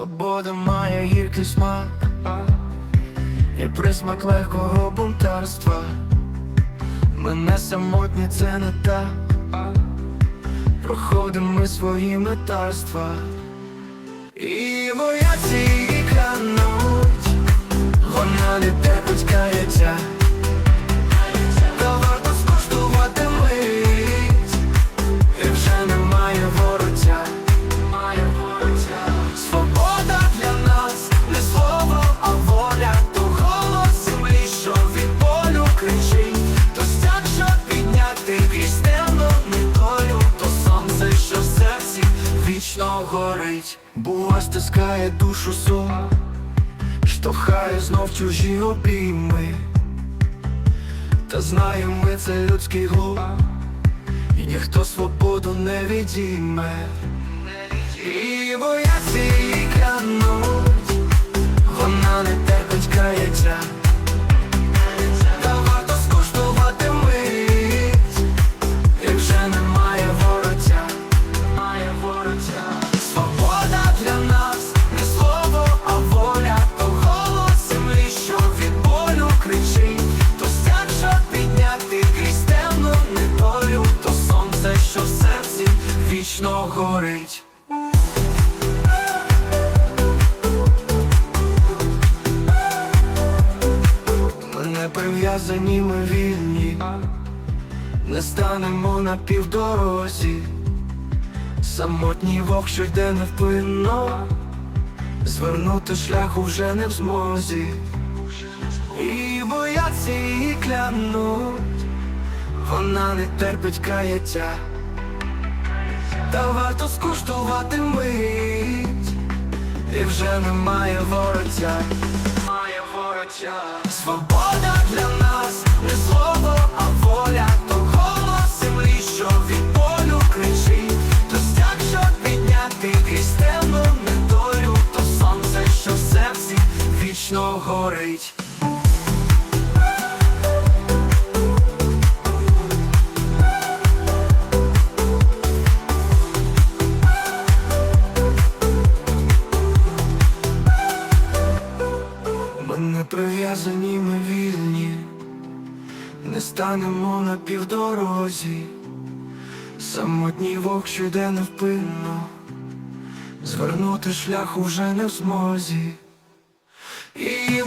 Свобода має гіркий смак І присмак легкого бунтарства. Ми не самотні, це не так. Проходимо ми свої метарства. І моя її горить Була стискає душу сон Штовхає знов чужі обійми. Та знаємо ми це людський глуп І ніхто свободу не відійме. І бояться її клянуть вічно горить. Ми не прив'язані, ми вільні. Не станемо на півдорозі. Самотній вовк, що йде невпинно. Звернути шляху вже не в змозі. І бояться її клянуть. Вона не терпить каяття Та варто скуштувати мить. І вже немає вороття. Немає вороття. Свобода для нас не слово, а воля. То голос що від болю кричить. То стяг, що підняти крізь недолю. То сонце, що в серці вічно горить прив'язані, ми вільні, не станемо на півдорозі, самотній вовк, що йде невпинно, звернути шлях уже не в змозі. І